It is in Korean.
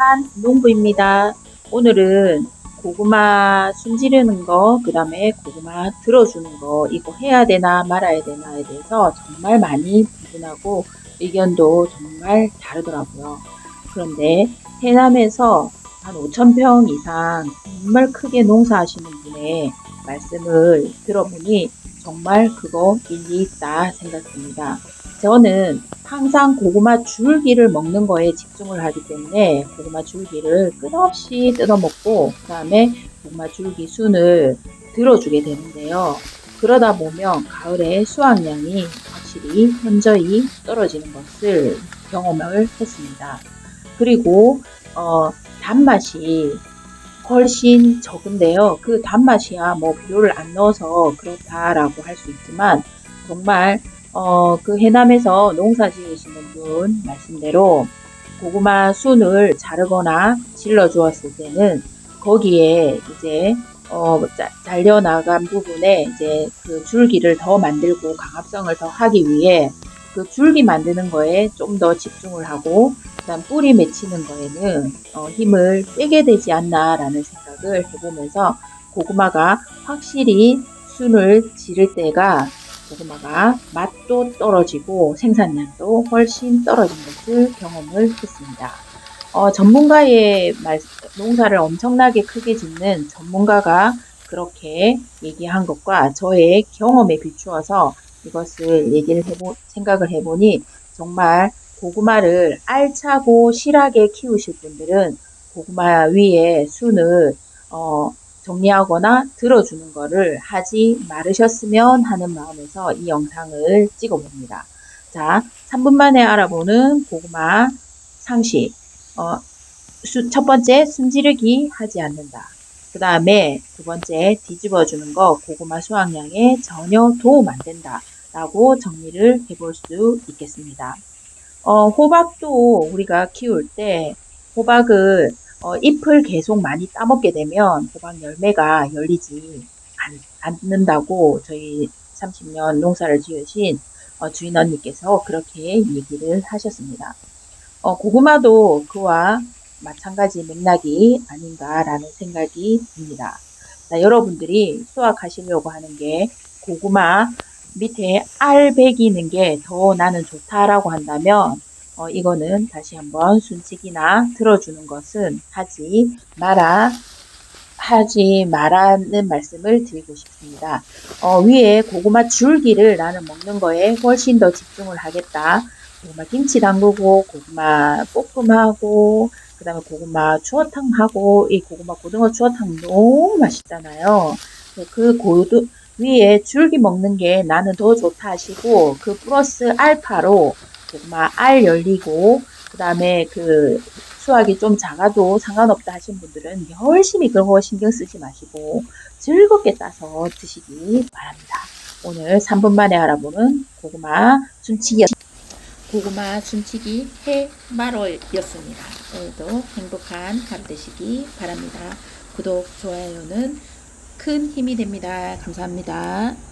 행복한 농부입니다. 오늘은 고구마 숨지르는 거, 그 다음에 고구마 들어주는 거, 이거 해야 되나 말아야 되나에 대해서 정말 많이 분분하고 의견도 정말 다르더라고요. 그런데 해남에서 한 5,000평 이상 정말 크게 농사하시는 분의 말씀을 들어보니 정말 그거 일리 있다 생각됩니다. 저는 항상 고구마 줄기를 먹는 거에 집중을 하기 때문에 고구마 줄기를 끝없이 뜯어 먹고 그 다음에 고구마 줄기 순을 들어주게 되는데요. 그러다 보면 가을에 수확량이 확실히 현저히 떨어지는 것을 경험을 했습니다. 그리고 어, 단맛이 훨씬 적은데요. 그 단맛이야 뭐 비료를 안 넣어서 그렇다라고 할 수 있지만 정말 어, 그 해남에서 농사 지으시는 분 말씀대로 고구마 순을 자르거나 질러 주었을 때는 거기에 이제 어, 자- 잘려나간 부분에 이제 그 줄기를 더 만들고 강합성을 더 하기 위해 그 줄기 만드는 거에 좀 더 집중을 하고 그다음 뿌리 맺히는 거에는 어, 힘을 빼게 되지 않나라는 생각을 해보면서 고구마가 확실히 순을 지를 때가 고구마가 맛도 떨어지고 생산량도 훨씬 떨어진 것을 경험을 했습니다. 어, 전문가의 말, 농사를 엄청나게 크게 짓는 전문가가 그렇게 얘기한 것과 저의 경험에 비추어서 이것을 얘기를 해보, 생각을 해보니 정말 고구마를 알차고 실하게 키우실 분들은 고구마 위에 순을 어, 정리하거나 들어주는 거를 하지 말으셨으면 하는 마음에서 이 영상을 찍어봅니다. 자, 3분 만에 알아보는 고구마 상식. 어, 수- 첫 번째, 숨지르기 하지 않는다. 그 다음에 두 번째, 뒤집어 주는 거 고구마 수확량에 전혀 도움 안 된다. 라고 정리를 해볼 수 있겠습니다. 어, 호박도 우리가 키울 때 호박을 어, 잎을 계속 많이 따먹게 되면 호박 열매가 열리지 않, 않는다고 저희 30년 농사를 지으신 어, 주인 언니께서 그렇게 얘기를 하셨습니다. 어, 고구마도 그와 마찬가지 맥락이 아닌가라는 생각이 듭니다. 자, 여러분들이 수확하시려고 하는 게 고구마 밑에 알 베기는 게 더 나는 좋다라고 한다면 어, 이거는 다시 한번 순치기나 들어주는 것은 하지 마라 하지 말라는 말씀을 드리고 싶습니다. 어, 위에 고구마 줄기를 나는 먹는 거에 훨씬 더 집중을 하겠다. 고구마 김치 담그고 고구마 볶음하고 그 다음에 고구마 추어탕하고 이 고구마 고등어 추어탕 너무 맛있잖아요. 그 고등 위에 줄기 먹는 게 나는 더 좋다 하시고 그 플러스 알파로 고구마 알 열리고 그 다음에 그 수확이 좀 작아도 상관없다 하신 분들은 열심히 그런 거 신경 쓰지 마시고 즐겁게 따서 드시기 바랍니다. 오늘 3분 만에 알아보는 고구마 순치기 고구마 순치기 해마로였습니다. 오늘도 행복한 하루 되시기 바랍니다. 구독, 좋아요는 큰 힘이 됩니다. 감사합니다.